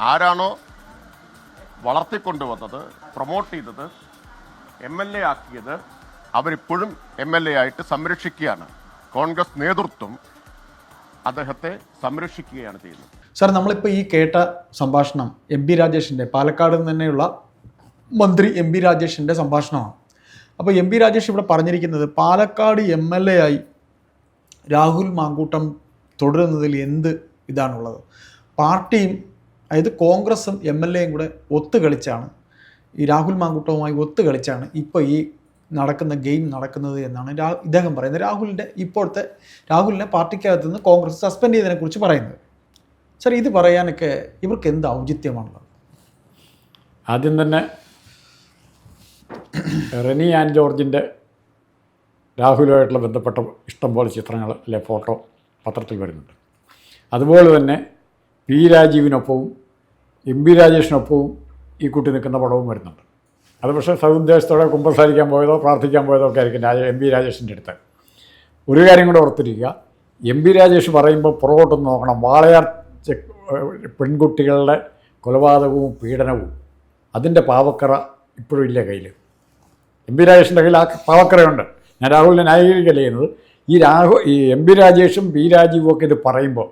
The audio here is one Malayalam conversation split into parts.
ആരാണോ വളർത്തിക്കൊണ്ടുവന്നത് പ്രൊമോട്ട് ചെയ്തത് എം എൽ എ ആക്കിയത് അവരിപ്പോഴും എം എൽ എ ആയിട്ട് സംരക്ഷിക്കുകയാണ്. കോൺഗ്രസ് നേതൃത്വം അദ്ദേഹത്തെ സംരക്ഷിക്കുകയാണ് ചെയ്യുന്നത്. സാർ നമ്മളിപ്പോൾ ഈ കേട്ട സംഭാഷണം എം പി രാജേഷിന്റെ പാലക്കാട് തന്നെയുള്ള മന്ത്രി എം പി രാജേഷിന്റെ സംഭാഷണമാണ്. അപ്പോൾ എം പി രാജേഷ് ഇവിടെ പറഞ്ഞിരിക്കുന്നത് പാലക്കാട് എം എൽ എ ആയി രാഹുൽ മാങ്കൂട്ടം തുടരുന്നതിൽ എന്ത് ഇതാണുള്ളത്? പാർട്ടിയും അതായത് കോൺഗ്രസും എം എൽ എയും കൂടെ ഒത്തുകളിച്ചാണ്. ഈ രാഹുൽ മാങ്കൂട്ടവുമായി ഒത്തുകളിച്ചാണ് ഇപ്പോൾ ഈ നടക്കുന്ന ഗെയിം നടക്കുന്നത് എന്നാണ് രാ ഇദ്ദേഹം പറയുന്നത്. രാഹുലിന്റെ ഇപ്പോഴത്തെ രാഹുലിനെ പാർട്ടിക്കകത്ത് നിന്ന് കോൺഗ്രസ് സസ്പെൻഡ് ചെയ്തതിനെക്കുറിച്ച് പറയുന്നത്. സർ ഇത് പറയാനൊക്കെ ഇവർക്ക് എന്ത് ഔചിത്യമാണുള്ളത്? ആദ്യം തന്നെ റെനി ആൻ ജോർജിന്റെ രാഹുലുമായിട്ടുള്ള ബന്ധപ്പെട്ട ഇഷ്ടംപോലെ ചിത്രങ്ങൾ അല്ലെ ഫോട്ടോ പത്രത്തിൽ വരുന്നുണ്ട്. അതുപോലെ തന്നെ പി രാജീവിനൊപ്പവും എം വി രാജേഷിനൊപ്പവും ഈ കുട്ടി നിൽക്കുന്ന പടവും വരുന്നുണ്ട്. അത് പക്ഷേ സൗദേശത്തോടെ കുമ്പസാരിക്കാൻ പോയതോ പ്രാർത്ഥിക്കാൻ പോയതോ ഒക്കെ ആയിരിക്കും രാജ എം വി രാജേഷിന്റെ അടുത്ത്. ഒരു കാര്യം കൂടെ ഓർത്തിരിക്കുക. എം വി രാജേഷ് പറയുമ്പോൾ പുറകോട്ടൊന്ന് നോക്കണം. വാളയാർ പെൺകുട്ടികളുടെ കൊലപാതകവും പീഡനവും അതിന്റെ പാവക്കറ ഇപ്പോഴും ഇല്ല കയ്യിൽ. എം പി രാജേഷിന്റെ കയ്യിൽ ആ പാവക്കറയുണ്ട്. ഞാൻ രാഹുലിനെ ന്യായീകരിക്കല്ല ചെയ്യുന്നത്. ഈ രാഹു ഈ എം പി രാജേഷും പി രാജീവും ഒക്കെ ഇത് പറയുമ്പോൾ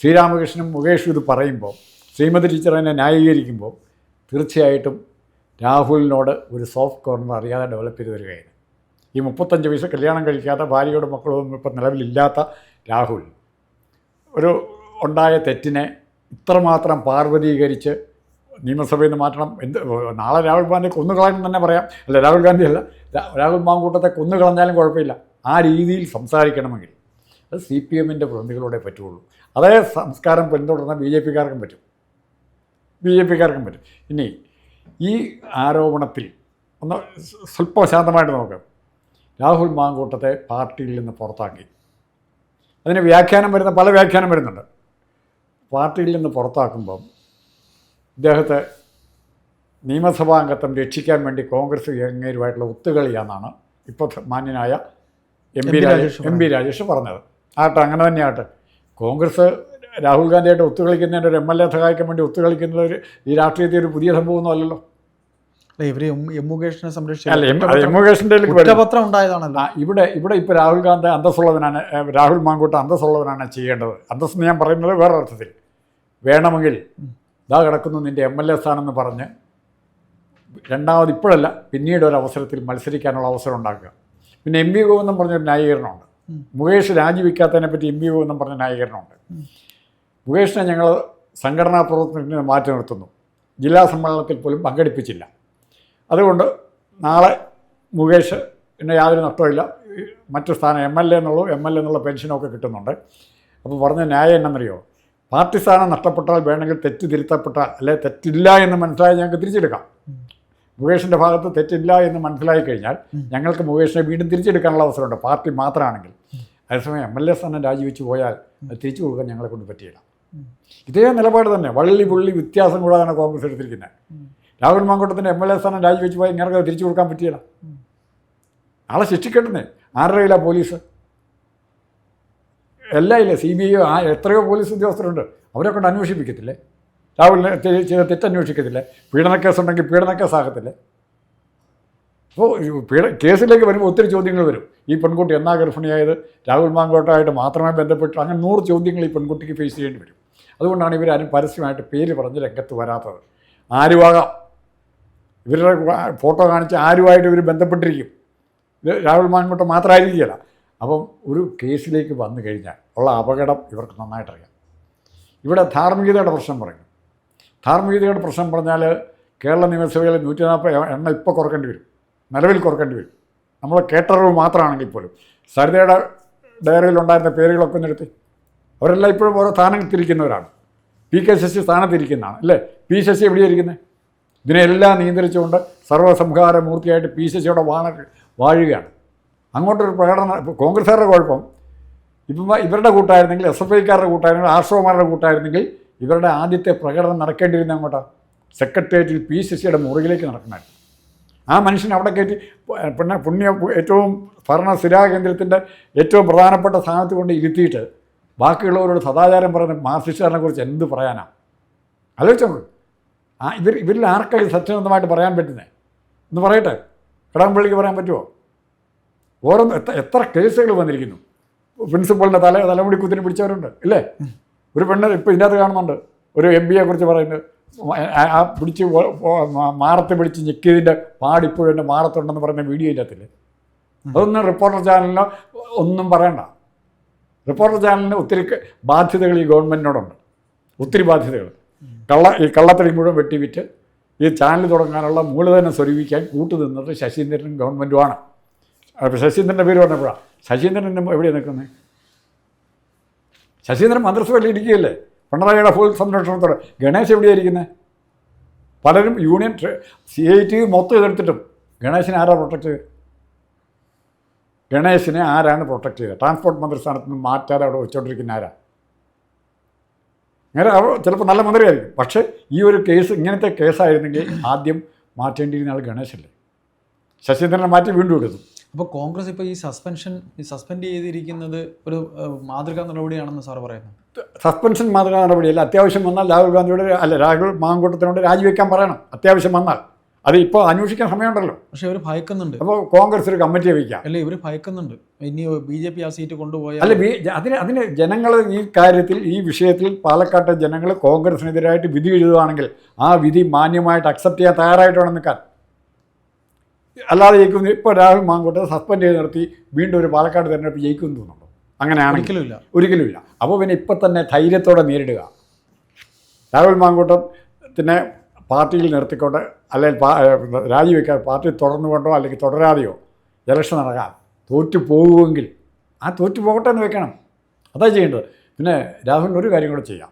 ശ്രീരാമകൃഷ്ണനും മുകേഷും ഇത് പറയുമ്പോൾ ശ്രീമതി ടീച്ചർ എന്നെ ന്യായീകരിക്കുമ്പോൾ തീർച്ചയായിട്ടും രാഹുലിനോട് ഒരു സോഫ്റ്റ് കോർണർ അറിയാതെ ഡെവലപ്പ് ചെയ്ത് വരികയാണ് ഈ മുപ്പത്തഞ്ച് വയസ്സ് കല്യാണം കഴിക്കാത്ത ഭാര്യയോടും മക്കളൊന്നും ഇപ്പം നിലവിലില്ലാത്ത രാഹുൽ. ഒരു ഉണ്ടായ തെറ്റിനെ ഇത്രമാത്രം പാർവതീകരിച്ച് നിയമസഭയിൽ നിന്ന് മാറ്റണം. എന്ത് നാളെ രാഹുൽ ഗാന്ധി കൊന്നുകളയാൻ തന്നെ പറയാം. അല്ല രാഹുൽ ഗാന്ധി അല്ല. രാഹുൽ മാങ്കൂട്ടത്തെ കൊന്നുകളഞ്ഞാലും കുഴപ്പമില്ല. ആ രീതിയിൽ സംസാരിക്കണമെങ്കിൽ അത് സി പി എമ്മിന്റെ പ്രതിനിധികളോടെ പറ്റുള്ളൂ. അതേ സംസ്കാരം പിന്തുടർന്ന ബി ജെ പിക്കാർക്കും പറ്റും. ബി ജെ പിക്കാർക്കും പറ്റും. ഇനി ഈ ആരോപണത്തിൽ ഒന്ന് സ്വ- സ്വല്പം ശാന്തമായിട്ട് നോക്കാം. രാഹുൽ മാങ്കൂട്ടത്തെ പാർട്ടിയിൽ നിന്ന് പുറത്താക്കി. അതിന് വ്യാഖ്യാനം വരുന്ന പല വ്യാഖ്യാനം വരുന്നുണ്ട്. പാർട്ടിയിൽ നിന്ന് പുറത്താക്കുമ്പം ഇദ്ദേഹത്തെ നിയമസഭാ അംഗത്വം രക്ഷിക്കാൻ വേണ്ടി കോൺഗ്രസ് എങ്ങേരുമായിട്ടുള്ള ഒത്തുകളിയാണെന്നാണ് ഇപ്പോൾ മാന്യനായ M P Rajesh M P Rajesh പറഞ്ഞത്. ആട്ടെ അങ്ങനെ തന്നെയാട്ടെ കോൺഗ്രസ് രാഹുൽ ഗാന്ധിയായിട്ട് ഒത്തുകളിക്കുന്നതിന് ഒരു എം എൽ എ സഹായിക്കാൻ വേണ്ടി ഒത്തുകളിക്കുന്നത് ഒരു ഈ രാഷ്ട്രീയത്തിൽ ഒരു പുതിയ സംഭവമൊന്നും അല്ലല്ലോ അല്ല ഇവർ എം മുകേഷിനെ സംരക്ഷിച്ചു കുറ്റപത്രം ഉണ്ടായതാണല്ലോ. ഇവിടെ ഇവിടെ ഇപ്പോൾ രാഹുൽ ഗാന്ധി അന്തസ്സുള്ളവനാണ് രാഹുൽ മാങ്കൂട്ട് അന്തസ്സുള്ളവനാണ് ചെയ്യേണ്ടത്. അന്തസ്സെന്ന് ഞാൻ പറയുന്നത് വേറെ അർത്ഥത്തിൽ. വേണമെങ്കിൽ ഇതാ കിടക്കുന്നു നിന്റെ എം എൽ എ സ്ഥാനെന്ന് പറഞ്ഞ് രണ്ടാമത് ഇപ്പോഴല്ല പിന്നീട് ഒരു അവസരത്തിൽ മത്സരിക്കാനുള്ള അവസരം ഉണ്ടാക്കുക. പിന്നെ എം വി ഗോവെന്നും പറഞ്ഞൊരു ന്യായീകരണമുണ്ട്. മുകേഷ് രാജിവെക്കാത്തതിനെ പറ്റി എം വി ഗോവെന്നും പറഞ്ഞ ന്യായീകരണമുണ്ട്. മുകേഷിനെ ഞങ്ങൾ സംഘടനാ പ്രവർത്തനത്തിന് മാറ്റി നിർത്തുന്നു. ജില്ലാ സമ്മേളനത്തിൽ പോലും പങ്കെടുപ്പിച്ചില്ല. അതുകൊണ്ട് നാളെ മുകേഷ് പിന്നെ യാതൊരു നഷ്ടമില്ല മറ്റു സ്ഥാനം എം എൽ എ എന്നുള്ളൂ. എം എൽ എ എന്നുള്ള പെൻഷനൊക്കെ കിട്ടുന്നുണ്ട്. അപ്പോൾ പറഞ്ഞ ന്യായം എന്നറിയോ പാർട്ടി സ്ഥാനം നഷ്ടപ്പെട്ടാൽ വേണമെങ്കിൽ തെറ്റ് തിരുത്തപ്പെട്ടാൽ അല്ലെ തെറ്റില്ല എന്ന് മനസ്സിലായി ഞങ്ങൾക്ക് തിരിച്ചെടുക്കാം. മുകേഷിന്റെ ഭാഗത്ത് തെറ്റില്ല എന്ന് മനസ്സിലായി കഴിഞ്ഞാൽ ഞങ്ങൾക്ക് മുകേഷിനെ വീണ്ടും തിരിച്ചെടുക്കാനുള്ള അവസരമുണ്ട്. പാർട്ടി മാത്രമാണെങ്കിൽ. അതേസമയം എം എൽ എ സ്ഥാനം രാജിവെച്ച് പോയാൽ തിരിച്ചു കൊടുക്കാൻ ഞങ്ങളെ കൊണ്ട് പറ്റിയില്ല. ഇതേ നിലപാട് തന്നെ. വള്ളി പുള്ളി വ്യത്യാസം കൂടാതാണ് കോൺഗ്രസ് എടുത്തിരിക്കുന്നത്. രാഹുൽ മാങ്കോട്ടത്തിന്റെ എം എൽ എ സ്ഥാനം രാജിവെച്ച് പോയി ഇങ്ങനെ തിരിച്ചു കൊടുക്കാൻ പറ്റിയില്ല. ആളെ ശിക്ഷിക്കട്ടെ ആരുടെ കയ്യിലാണ് പോലീസ്? എല്ലാം ഇല്ല? സി ബി ഐ ആ എത്രയോ പോലീസ് ഉദ്യോഗസ്ഥരുണ്ട്. അവരെ കൊണ്ട് അന്വേഷിപ്പിക്കത്തില്ലേ? രാഹുലിനെ ചെയ്ത തെറ്റന്വേഷിക്കത്തില്ലേ? പീഡനക്കേസുണ്ടെങ്കിൽ പീഡനക്കേസാകത്തില്ലേ? അപ്പോൾ പീഡ കേസിലേക്ക് വരുമ്പോൾ ഒത്തിരി ചോദ്യങ്ങൾ വരും. ഈ പെൺകുട്ടി എന്നാ ഗർഭിണിയായത്? രാഹുൽ മാങ്കോട്ടായിട്ട് മാത്രമേ ബന്ധപ്പെട്ടു അങ്ങനെ നൂറ് ചോദ്യങ്ങൾ ഈ പെൺകുട്ടിക്ക് ഫേസ് ചെയ്യേണ്ടി വരും. അതുകൊണ്ടാണ് ഇവരാരും പരസ്യമായിട്ട് പേര് പറഞ്ഞ് രംഗത്ത് വരാത്തത്. ആരുമാകാം ഇവരുടെ ഫോട്ടോ കാണിച്ച് ആരുമായിട്ട് ഇവർ ബന്ധപ്പെട്ടിരിക്കും? ഇത് രാഹുൽ മാങ്കോട്ട് മാത്രമായിരിക്കുകയല്ല. അപ്പം ഒരു കേസിലേക്ക് വന്നു കഴിഞ്ഞാൽ ഉള്ള അപകടം ഇവർക്ക് നന്നായിട്ടറിയാം. ഇവിടെ ധാർമ്മികതയുടെ പ്രശ്നം പറയും ധാർമ്മികതയുടെ പ്രശ്നം പറഞ്ഞാൽ കേരള നിയമസഭയിലെ നൂറ്റി നാൽപ്പത് എണ്ണ ഇപ്പോൾ കുറക്കേണ്ടി വരും. നിലവിൽ കുറക്കേണ്ടി വരും. നമ്മൾ കേട്ടറിവ് മാത്രമാണെങ്കിൽ പോലും. സരിതയുടെ ഡയറിയിലുണ്ടായിരുന്ന പേരുകളൊക്കെ ഒന്നെടുത്ത് അവരെല്ലാം ഇപ്പോഴും ഓരോ സ്ഥാനത്തിരിക്കുന്നവരാണ് പി കെ ശശി സ്ഥാനത്തിരിക്കുന്നതാണ് അല്ലേ? പി ശശി എവിടെയാണ് ഇരിക്കുന്നത്? ഇതിനെല്ലാം നിയന്ത്രിച്ചുകൊണ്ട് സർവസംഹാര മൂർത്തിയായിട്ട് പി ശശിയുടെ വാണ വാഴുകയാണ്. അങ്ങോട്ടൊരു പ്രകടനം കോൺഗ്രസ്സുകാരുടെ കുഴപ്പം ഇപ്പം ഇവരുടെ കൂട്ടായിരുന്നെങ്കിൽ എസ് എഫ് ഐക്കാരുടെ കൂട്ടായിരുന്നെങ്കിൽ ആർഷോമാരുടെ കൂട്ടായിരുന്നെങ്കിൽ ഇവരുടെ ആദ്യത്തെ പ്രകടനം നടക്കേണ്ടിയിരുന്ന അങ്ങോട്ടാണ് സെക്രട്ടേറിയറ്റിൽ പി ശശിയുടെ മുറിയിലേക്ക് നടക്കണമായിരുന്നു ആ മനുഷ്യൻ അവിടെ കയറ്റി പിന്നെ പുണ്യ ഏറ്റവും ഭരണ സ്ഥിരാകേന്ദ്രത്തിന്റെ ഏറ്റവും പ്രധാനപ്പെട്ട സ്ഥാനത്ത് കൊണ്ട് ഇരുത്തിയിട്ട് ബാക്കിയുള്ളവരോട് സദാചാരം പറയുന്ന മാർസിസ്റ്റുകാരനെ കുറിച്ച് എന്ത് പറയാനാണ് ആലോചിച്ചോ ആ ഇവർ ഇവരിൽ ആർക്കായി സത്യസന്ധമായിട്ട് പറയാൻ പറ്റുന്നത് എന്ന് പറയട്ടെ. കടകംപള്ളിക്ക് പറയാൻ പറ്റുമോ ഓരോ എത്ര കേസുകൾ വന്നിരിക്കുന്നു. പ്രിൻസിപ്പളിന്റെ തല തലമുടി കുത്തിന് പിടിച്ചവരുണ്ട് ഇല്ലേ? ഒരു പെണ്ണ് ഇപ്പോൾ ഇതിനകത്ത് കാണുന്നുണ്ട്. ഒരു എം പിയെ കുറിച്ച് പറയുന്നത്. ആ- പിടിച്ച് മാറത്തെ പിടിച്ച് ഞെക്കിയതിന്റെ പാടിപ്പോഴും എന്റെ മാറത്തുണ്ടെന്ന് പറയുന്ന വീഡിയോ ഇല്ലാത്തില്ലേ അതൊന്നും റിപ്പോർട്ടർ ചാനലിനോ ഒന്നും പറയണ്ട. റിപ്പോർട്ടർ ചാനലിന് ഒത്തിരി ബാധ്യതകൾ ഈ ഗവൺമെന്റിനോടുണ്ട് ഒത്തിരി ബാധ്യതകൾ. കള്ള ഈ കള്ളത്തടി മുഴുവൻ വെട്ടിവിറ്റ് ഈ ചാനൽ തുടങ്ങാനുള്ള മൂലധനം സ്വരൂപിക്കാൻ കൂട്ടുനിന്നത് ശശീന്ദ്രനും ഗവൺമെന്റുമാണ് അപ്പോൾ ശശീന്ദ്രന്റെ പേര് പറഞ്ഞപ്പോഴാണ് ശശീന്ദ്രൻ എവിടെയാണ് നിൽക്കുന്നത് ശശീന്ദ്രൻ മന്ത്രിസഭയിൽ ഇരിക്കുകയല്ലേ പിണറായിയുടെ ഫുൾ സംരക്ഷണത്തോടെ. ഗണേശ് എവിടെയായിരിക്കുന്നത് പലരും യൂണിയൻ സി ഐ ടി മൊത്തം എതിർത്തിട്ടും ഗണേശിനെ ആരാ പ്രൊട്ടക്ട് ചെയ്ത് ഗണേശിനെ ആരാണ് പ്രൊട്ടക്ട് ചെയ്തത് ട്രാൻസ്പോർട്ട് മന്ത്രി സ്ഥാനത്ത് നിന്ന് മാറ്റാതെ അവിടെ വെച്ചുകൊണ്ടിരിക്കുന്ന ആരാ? അങ്ങനെ അവർ ചിലപ്പോൾ നല്ല മന്ത്രിയായിരിക്കും. പക്ഷേ ഈ ഒരു കേസ് ഇങ്ങനത്തെ കേസായിരുന്നെങ്കിൽ ആദ്യം മാറ്റേണ്ടിയിരുന്ന ആൾ ഗണേശല്ലേ? ശശീന്ദ്രനെ മാറ്റി വീണ്ടും എടുത്തു. അപ്പോൾ കോൺഗ്രസ് ഇപ്പോൾ ഈ സസ്പെൻഷൻ സസ്പെൻഡ് ചെയ്തിരിക്കുന്നത് ഒരു മാതൃകാ നടപടിയാണെന്ന് സാർ പറയുന്നു. സസ്പെൻഷൻ മാതൃകാ നടപടിയല്ല അത്യാവശ്യം വന്നാൽ രാഹുൽ ഗാന്ധിയോട് അല്ല രാഹുൽ മാങ്കൂട്ടത്തിനോട് രാജിവെക്കാൻ പറയണം. അത്യാവശ്യം വന്നാൽ. അത് ഇപ്പോൾ അന്വേഷിക്കാൻ സമയമുണ്ടല്ലോ. പക്ഷേ ഇവർ ഭയക്കുന്നുണ്ട്. അപ്പോൾ കോൺഗ്രസ് ഒരു കമ്മിറ്റി വയ്ക്കാം. അല്ല ഇവർ ഭയക്കുന്നുണ്ട്. ഇനി ബി ജെ പി ആ സീറ്റ് കൊണ്ടുപോയാൽ അല്ല ബി- അതിന് അതിന് ജനങ്ങൾ ഈ കാര്യത്തിൽ ഈ വിഷയത്തിൽ പാലക്കാട്ടെ ജനങ്ങൾ കോൺഗ്രസിനെതിരായിട്ട് വിധി എഴുതുകയാണെങ്കിൽ ആ വിധി മാന്യമായിട്ട് അക്സെപ്റ്റ് ചെയ്യാൻ തയ്യാറായിട്ട് വേണം നിൽക്കാൻ. അല്ലാതെ ജയിക്കുന്നു ഇപ്പോൾ രാഹുൽ മാങ്കൂട്ടെ സസ്പെൻഡ് ചെയ്ത് നിർത്തി വീണ്ടും ഒരു പാലക്കാട് തെരഞ്ഞെടുപ്പ് ജയിക്കുമെന്ന് തോന്നുന്നുണ്ടോ? അങ്ങനെയാണ് ഒരിക്കലും ഇല്ല ഒരിക്കലുമില്ല. അപ്പോൾ പിന്നെ ഇപ്പം തന്നെ ധൈര്യത്തോടെ നേരിടുക. രാഹുൽ മാങ്കൂട്ടത്തിനെ പാർട്ടിയിൽ നിർത്തിക്കൊണ്ട് അല്ലെങ്കിൽ രാജിവെക്കാൻ പാർട്ടി തുടർന്നുകൊണ്ടോ അല്ലെങ്കിൽ തുടരാതെയോ ഇലക്ഷൻ നടക്കാം. തോറ്റു പോകുമെങ്കിൽ ആ തോറ്റു പോകട്ടെ എന്ന് വെക്കണം. അതാ ചെയ്യേണ്ടത്. പിന്നെ രാഹുലിന് ഒരു കാര്യം കൂടെ ചെയ്യാം.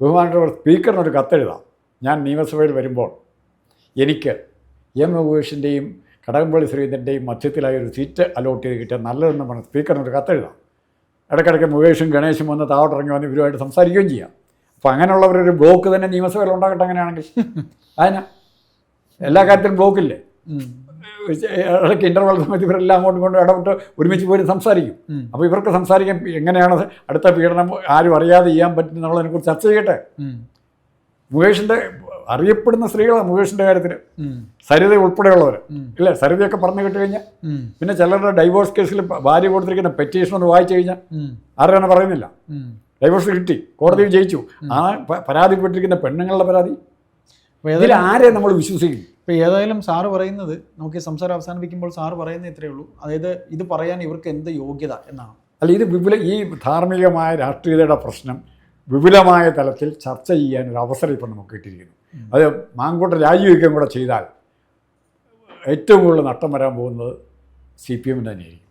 ബഹുമാനപ്പെട്ട സ്പീക്കറിനൊരു കത്തെഴുതാം ഞാൻ നിയമസഭയിൽ വരുമ്പോൾ എനിക്ക് എം മുകേഷിന്റെയും കടകംപള്ളി ശ്രീധരന്റെയും മധ്യത്തിലായി ഒരു സീറ്റ് അലോട്ട് ചെയ്ത് കിട്ടിയാൽ നല്ലതെന്ന് പറഞ്ഞ് സ്പീക്കറിനൊരു കത്തെഴുതാം ഇടയ്ക്കിടയ്ക്ക് മുകേഷും ഗണേശും വന്ന് താവട്ടിറങ്ങി വന്ന് ഇവരുമായിട്ട് സംസാരിക്കുകയും ചെയ്യാം അപ്പോൾ അങ്ങനെയുള്ളവരൊരു ബ്ലോക്ക് തന്നെ നിയമസഭയിൽ ഉണ്ടാകട്ടെ അങ്ങനെയാണെങ്കിൽ അതിനാ എല്ലാ കാര്യത്തിലും ബ്ലോക്കില്ലേ. ഇടയ്ക്ക് ഇന്റർവൽ സമയത്ത് ഇവരെല്ലാം അങ്ങോട്ട് കൊണ്ട് ഇടപെട്ട് ഒരുമിച്ച് പോയി സംസാരിക്കും. അപ്പോൾ ഇവർക്ക് സംസാരിക്കാൻ എങ്ങനെയാണ് അടുത്ത പീഡനം ആരും അറിയാതെ ചെയ്യാൻ പറ്റുന്നത് നമ്മളതിനെക്കുറിച്ച് ചർച്ച ചെയ്യട്ടെ. മുകേഷിന്റെ അറിയപ്പെടുന്ന സ്ത്രീകളാണ് മുകേഷിന്റെ കാര്യത്തിൽ. സരിത ഉൾപ്പെടെയുള്ളവർ. ഇല്ലേ? സരിതയൊക്കെ പറഞ്ഞു കേട്ട് കഴിഞ്ഞാൽ. പിന്നെ ചിലരുടെ ഡൈവോഴ്സ് കേസിൽ ഭാര്യ കൊടുത്തിരിക്കുന്ന പെറ്റീഷൻ ഒന്ന് വായിച്ചു കഴിഞ്ഞാൽ. ആരും തന്നെ പറയുന്നില്ല. ഡൈവോഴ്സ് കിട്ടി. കോടതിയിൽ ജയിച്ചു. ആ പരാതിപ്പെട്ടിരിക്കുന്ന പെണ്ണുങ്ങളുടെ പരാതി. ഇതിൽ ആരെ നമ്മൾ വിശ്വസിക്കും? ഇപ്പോൾ ഏതായാലും സാറ് പറയുന്നത് നമുക്ക് ഈ സംസാരം അവസാനിപ്പിക്കുമ്പോൾ സാറ് പറയുന്നത് ഇത്രയേ ഉള്ളൂ. അതായത് ഇത് പറയാൻ ഇവർക്ക് എന്ത് യോഗ്യത എന്നാണ്. അല്ല ഇത് വിപുല ഈ ധാർമ്മികമായ രാഷ്ട്രീയതയുടെ പ്രശ്നം വിപുലമായ തലത്തിൽ ചർച്ച ചെയ്യാൻ ഒരു അവസരം ഇപ്പം നമുക്ക് കിട്ടിയിരിക്കുന്നു. അത് മാങ്കൂട്ട രാജിവെക്കുകയും കൂടെ ചെയ്താൽ ഏറ്റവും കൂടുതൽ നഷ്ടം വരാൻ പോകുന്നത് സി പി എമ്മിന് തന്നെയായിരിക്കും.